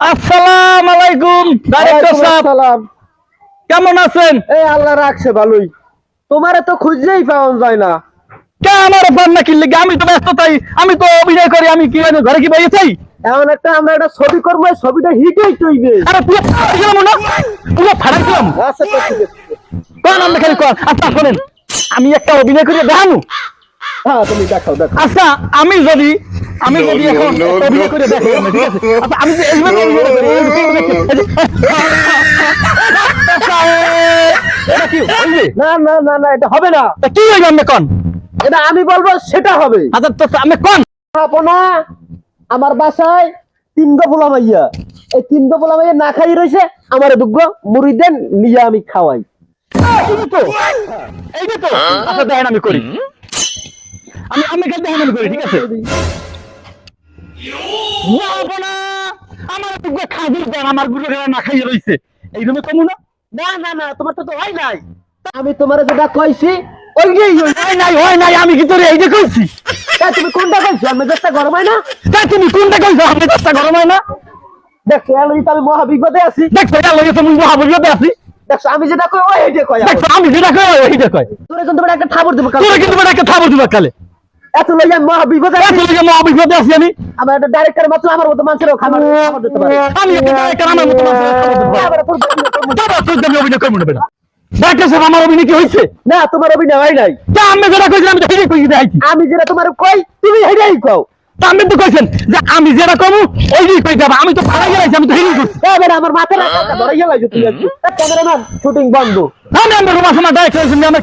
আসসালাম আলাইকুম ডাইরেক্টর সাহেব। কেমন আছেন? এই আল্লাহ রাখছে ভালোই। তোমারে তো খুঁজলেই পাওয়া যায় না। কে আমার পান না কিনলে আমি তো ব্যস্ত তাই। আমি তো অভিনয় করি আমি কি ঘরে কি বাইরে চাই এমন একটা আমরা একটা ছবি করব ছবিটা হিটেই তৈবে আরে পুরো ফাড়াইছিলাম না পুরো ফাড়াইছিলাম আচ্ছা ঠিক আছে। কোন আমরা খালি কোন আচ্ছা শোনেন আমি একটা অভিনয় করে দেখানো হ্যাঁ তুমি দেখাও দেখো আচ্ছা আমি যদি আমি যদি এখন অভিনয় করে দেখাই ঠিক আছে আচ্ছা আমি যে এইভাবে অভিনয় করি, এইভাবে দেখি, এই যে- আচ্ছা, এটা কি না না না না এটা হবে না কি হইবে আপনি কোন এটা আমি বলব সেটা হবে আচ্ছা তো আমি কোন আপনা আমার বাসায় তিন গো পোলা মাইয়া। এই তিন গো পোলা মাইয়া না খাই রয়েছে আমার দুগ্গ মুড়ি দেন নিয়ে আমি খাওয়াই। তো এই তো? আচ্ছা দেখেন আমি করি। আমি আমি কাল দেখেন আমি করি ঠিক আছে? আমার টুকু খাজুর দেন আমারগুলো না খাইয়ে রইছে। এই জন্য কমু না। না না না তোমার তো তো হয় নাই। আমি তোমার যেটা কইছি হয় নাই হয় নাই আমি কি তোর এই যে কইছি? তুমি কোনটা কইছো? আমি যেটা গরম হয় না? তা তুমি কোনটা কইছো? আমি দশটা গরম হয় না? দেখছ এর তো আমি মহা বিপদে আছি দেখছ এটা লগে তুমি মহাবীরতে আছি। দেখছ আমি যেটা কই ওই হেঁটে কই দেখছ আমি যেটা কই ওইটা কই তোরে কিন্তু বড় একটা থাবর দেবো তোরা কিন্তু বেটা একটা থাবো দিবা কালে এত লইয়া মহা বিপদে এত আছি লগে মহাবীরতে আছি আমি। আমার একটা ডাইরেক্টর মাত্র আমার মতো মানুষেরও খাবার খাবার দিতে পারে। আমি একটা একটা আমার মতো মানুষের খাবার দিতে পারি। আবার তোর অভিনয় করব। তারপর তুই দেখবি অভিনয় করব না বেটা। ডাক্তার সাহেব আমার অভিনয় কি হয়েছে? না তোমার অভিনয় হয় নাই। তা আমি যেটা কইছিলাম আমি তো হেরে কই আমি যেটা তোমার কই তুমি হেঁটেই কও। তা আমি তো কইছেন যে আমি যেটা কমু ওই যে কই যাবা। আমি তো ভাড়া গেলাইছি আমি তো হেরে করছি। এবার আমার মাথা রাখা ধরে গেলাই তুমি ক্যামেরাম্যান শুটিং বন্ধ। আমি আমরা রুমা সময় ডাইরেক্ট আমি